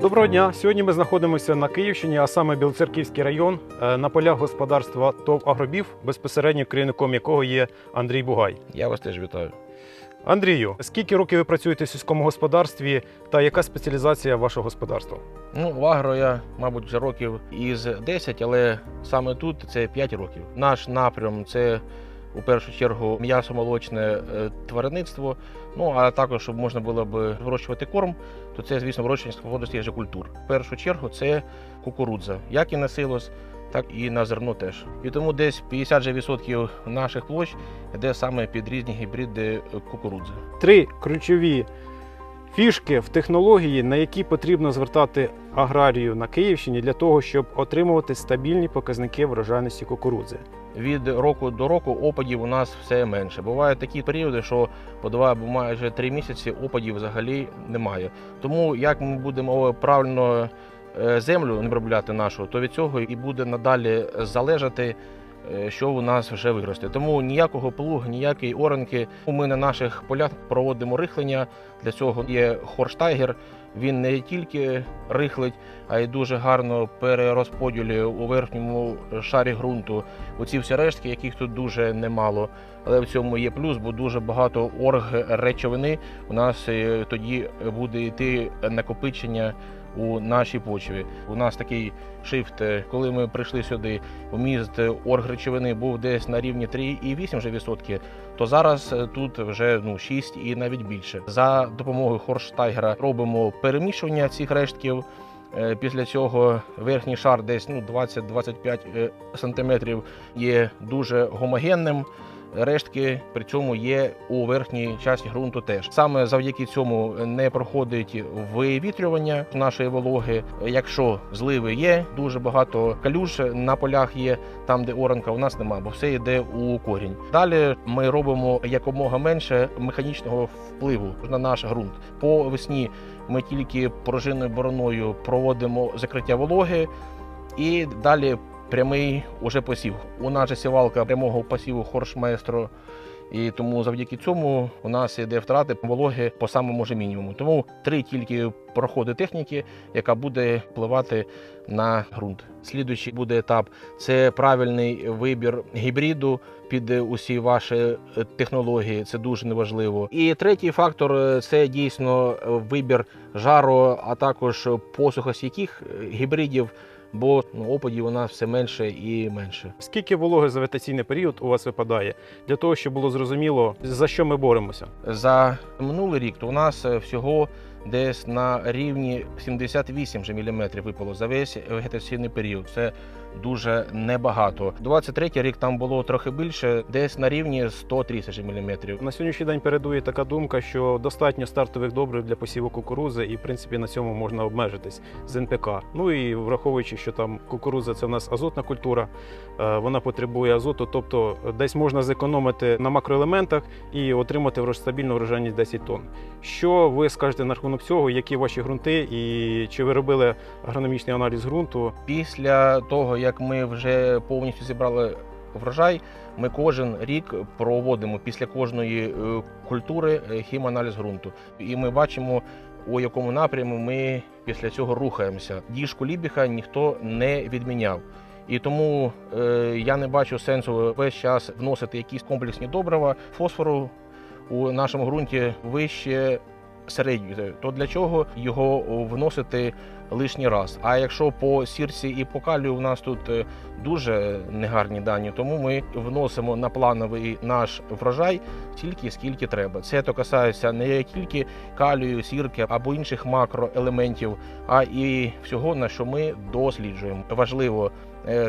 Доброго дня. Сьогодні ми знаходимося на Київщині, а саме Білоцерківський район, е, на полях господарства ТОВ Агробів, безпосередньо керівником якого є Андрій Бугай. Я вас теж вітаю. Андрію, скільки років ви працюєте в сільському господарстві та яка спеціалізація вашого господарства? Ну, в агро я, мабуть, вже років із 10, але саме тут це 5 років. Наш напрям це у першу чергу м'ясо-молочне е, тваринництво. Ну а також, щоб можна було б вирощувати корм, то це, звісно, вирощування сільськогосподарських культур. В першу чергу це кукурудза, як і на силос, так і на зерно теж. І тому десь 50% наших площ йде саме під різні гібриди кукурудзи. Три ключові фішки в технології, на які потрібно звертати аграрію на Київщині для того, щоб отримувати стабільні показники врожайності кукурудзи. Від року до року опадів у нас все менше. Бувають такі періоди, що по два або майже три місяці опадів взагалі немає. Тому як ми будемо правильно е, землю не нашу, то від цього і буде надалі залежати. Е, Що у нас вже виросте. Тому ніякого плуг, ніякої оранки. Ми на наших полях проводимо рихлення. Для цього є хорштайгер. Він не тільки рихлить, а й дуже гарно перерозподілює у верхньому шарі ґрунту оці всі рештки, яких тут дуже немало. Але в цьому є плюс, бо дуже багато орг речовини у нас е, тоді буде йти накопичення у нашій почві. У нас такий шифт, е, коли ми прийшли сюди, вміст орг речовини був десь на рівні 3,8 вже відсотки, то зараз е, тут вже ну 6 і навіть більше. За допомогою хорштайгера робимо перемішування цих рештків. Е, Після цього верхній шар десь ну, 20-25 е, сантиметрів є дуже гомогенним. Рештки при цьому є у верхній частині ґрунту теж. Саме завдяки цьому не проходить вивітрювання нашої вологи. Якщо зливи є, дуже багато калюж на полях є, там де оранка у нас немає, бо все йде у корінь. Далі ми робимо якомога менше механічного впливу на наш ґрунт. По весні ми тільки пружинною бороною проводимо закриття вологи і далі прямий уже посів. У нас же сівалка прямого посіву хоршмайстро. І тому завдяки цьому у нас йде втрати вологи по самому же мінімуму. Тому три тільки проходи техніки, яка буде впливати на ґрунт. Слідуючий буде етап це правильний вибір гібриду під усі ваші технології. Це дуже неважливо. І третій фактор це дійсно вибір жару, а також посухостійких гібридів. Бо ну, опадів у нас все менше і менше. Скільки вологи за вегетаційний період у вас випадає для того, щоб було зрозуміло, за що ми боремося? За минулий рік то у нас е, всього десь на рівні 78 же міліметрів випало за весь вегетаційний період. Це дуже небагато. 23 рік там було трохи більше, десь на рівні 130 міліметрів. На сьогоднішній день передує така думка, що достатньо стартових добрив для посіву кукурузи, і в принципі на цьому можна обмежитись з НПК. Ну і враховуючи, що там кукуруза це в нас азотна культура, е, вона потребує азоту, тобто десь можна зекономити на макроелементах і отримати стабільну врожайність 10 тонн. Що ви скажете на рахунок цього? Які ваші ґрунти, і чи ви робили агрономічний аналіз ґрунту? Після того, як ми вже повністю зібрали врожай, ми кожен рік проводимо після кожної е, культури е, хіманаліз ґрунту. І ми бачимо, у якому напрямі ми після цього рухаємося. Діжку лібіха ніхто не відміняв. І тому е, я не бачу сенсу весь час вносити якісь комплексні добрива фосфору у нашому ґрунті вище середньої. То для чого його вносити лишній раз? А якщо по сірці і по калію у нас тут е, дуже негарні дані, тому ми вносимо на плановий наш врожай стільки, скільки треба. Це то касається не тільки калію, сірки або інших макроелементів, а і всього, на що ми досліджуємо. Важливо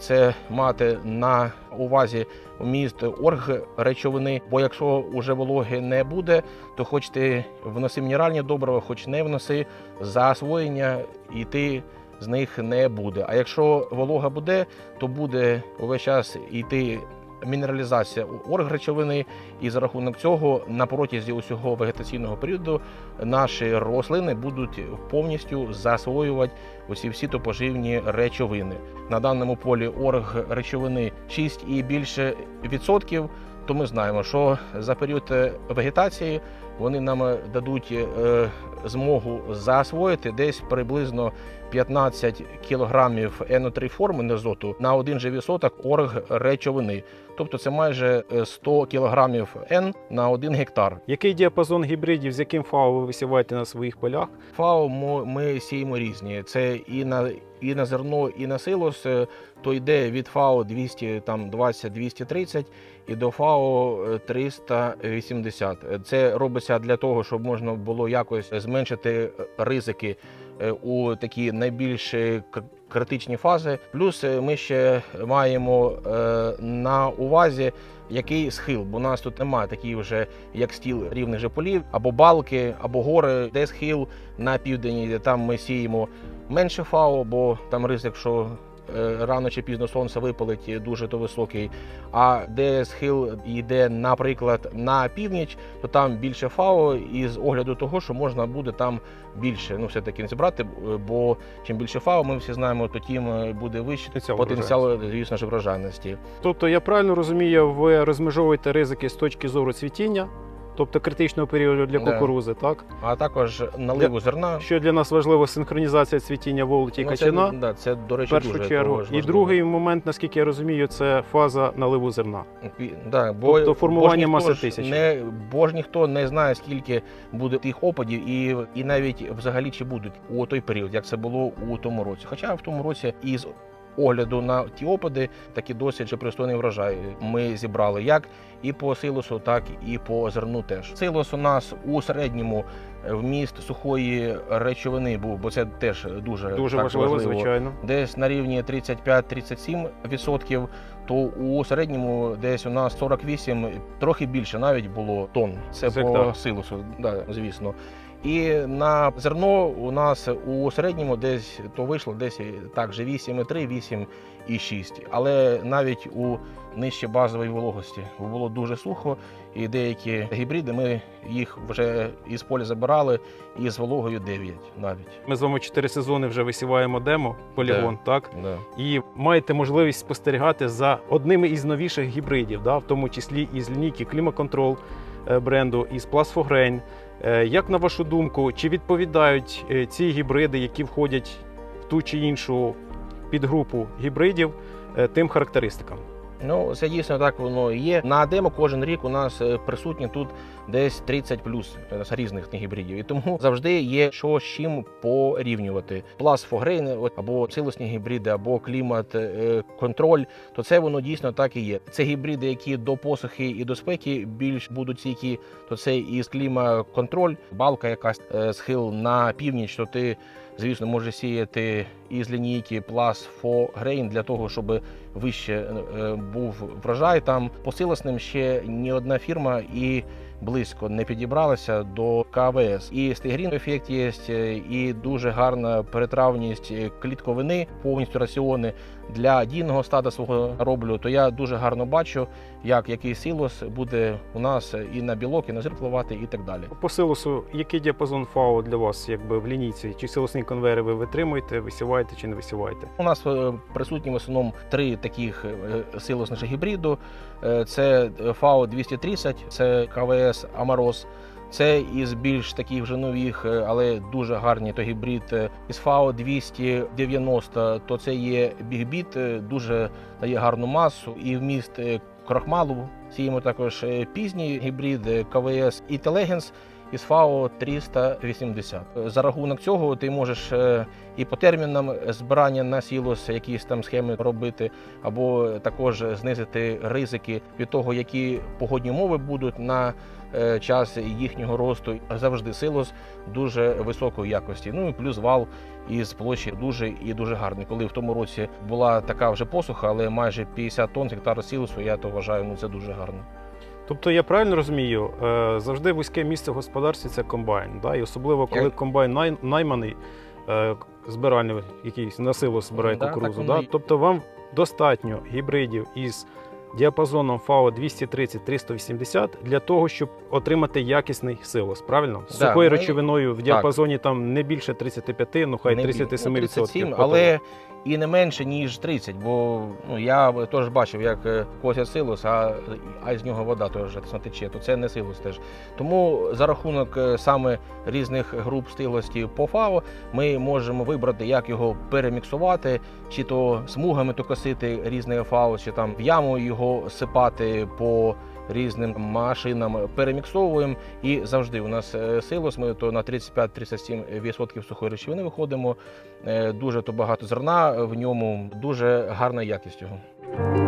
це мати на увазі вміст орг речовини, бо якщо уже вологи не буде, то хоч ти вноси мінеральні добрива, хоч не вноси засвоєння, йти з них не буде. А якщо волога буде, то буде увесь час йти мінералізація оргречовини, і за рахунок цього на протязі усього вегетаційного періоду наші рослини будуть повністю засвоювати усі всі топоживні речовини. На даному полі оргречовини 6 і більше відсотків. то ми знаємо, що за період е, вегетації вони нам дадуть е, змогу засвоїти десь приблизно 15 кілограмів НО3 форми азоту на один живий соток орг речовини. Тобто це майже е, 100 кілограмів Н на один гектар. Який діапазон гібридів, з яким ФАО ви висіваєте на своїх полях? ФАО ми сіємо різні. Це і на і на зерно, і на силос. Е, То йде від ФАО 220-230 і до ФАО е, 380. Е, Це робиться для того, щоб можна було якось зменшити е, ризики е, у такі найбільш е, критичні фази. Плюс е, ми ще маємо е, на увазі. Який схил, бо у нас тут немає такі вже як стіл рівних же полів, або балки, або гори, де схил на південні, де там ми сіємо менше фау, бо там ризик, що е, рано чи пізно сонце випалить е, дуже то високий. А де схил йде, наприклад, на північ, то там більше фау, і з огляду того, що можна буде там більше, ну все-таки не зібрати, е, бо чим більше фау, ми всі знаємо, то тим е, буде вищий Потенціал потенціал, звісно ж, врожайності. Тобто, я правильно розумію, ви розмежовуєте ризики з точки зору цвітіння, тобто критичного періоду для Да. кукурузи, так? А також наливу зерна. Що для нас важливо синхронізація цвітіння волоті і Ну, качана. Це, да, це, до речі, першу дуже чергу. також І важливо. другий момент, наскільки я розумію, це фаза наливу зерна. Да, бо, Тобто формування бо маси тисяч. Не, бо ж ніхто не знає, скільки буде тих опадів, і, і навіть взагалі чи будуть у той період, як це було у тому році. Хоча в тому році із огляду на ті опади, такі досить же пристойний врожай ми зібрали як і по силосу, так і по зерну теж. Силос у нас у середньому е, вміст сухої речовини був, бо це теж дуже, Дуже так важливо, звичайно. десь на рівні 35-37%, то у середньому десь у нас 48, трохи більше навіть було тонн. Це З по силосу, да, звісно. І на зерно у нас у середньому десь то вийшло десь так же 8,3, 8,6. Але навіть у нижче базової вологості було дуже сухо, і деякі гібриди ми їх вже із поля забирали із вологою 9 навіть. Ми з вами чотири сезони вже висіваємо демо, полігон, так? Да. І маєте можливість спостерігати за одними із новіших гібридів, да, в тому числі із лінійки Клімаконтрол е, бренду, із Plasfogrein. Е, Як на вашу думку, чи відповідають е, ці гібриди, які входять в ту чи іншу підгрупу гібридів, е, тим характеристикам? Ну, це дійсно так воно і є. На демо кожен рік у нас е, присутні тут десь 30 плюс е, різних гібридів. І тому завжди є що з чим порівнювати. Плас фогрейн або силосні гібриди, або клімат е, контроль, то це воно дійсно так і є. Це гібриди, які до посухи і до спеки більш будуть стійкі, то це із кліма контроль, балка якась схил на північ, то ти. Звісно, може сіяти із лінійки Plus for Grain для того, щоб вище е, був врожай. Там по силосним ще ні одна фірма і близько не підібралася до КВС. І стигрін ефект є, е, і дуже гарна перетравність е, клітковини, повністю раціони для дійного стада свого роблю. То я дуже гарно бачу, як який силос буде у нас і на білок, і на зір впливати, і так далі. По силосу, який діапазон ФАО для вас якби в лінійці? Чи силосні конвейери ви витримуєте, висіваєте чи не висіваєте? У нас е, присутні в основному три таких силосних гібриду. Це FAO 230, це КВС Амарос. Це із більш таких вже нових, е, але дуже гарні то гібрид е, із ФАО 290, то це є бігбіт, е, дуже дає гарну масу і вміст крохмалу. Сіємо також пізні гібриди КВС і Телегенс із FAO 380. За рахунок цього ти можеш е, і по термінам збирання на сілос якісь там схеми робити, або також знизити ризики від того, які погодні умови будуть на е, час їхнього росту. Завжди силос дуже високої якості. Ну і плюс вал із площі дуже і дуже гарний. Коли в тому році була така вже посуха, але майже 50 тонн з гектара сілосу, я то вважаю, ну це дуже гарно. Тобто я правильно розумію, е, завжди вузьке місце в господарстві це комбайн. Да? І особливо коли Як- комбайн най- найманий, е, збиральний якийсь на силу збирає Да, кукурузу. так Да? Тобто вам достатньо гібридів із діапазоном FAO 230-380 для того, щоб отримати якісний силос, правильно? З Да, сухою ми- речовиною в діапазоні там не більше 35, ну хай Не бі- 37%. ну, 37, але і не менше, ніж 30, бо ну, я теж бачив, як е, косять силос, а, а з нього вода теж тече, то це не силос теж. Тому за рахунок е, саме різних груп стилості по ФАО ми можемо вибрати, як його переміксувати, чи то смугами то косити різне ФАО, чи там в яму його сипати по різним машинам переміксовуємо. І завжди у нас е, силос, ми то на 35-37% сухої речовини виходимо. Е, Дуже то багато зерна в ньому, дуже гарна якість його.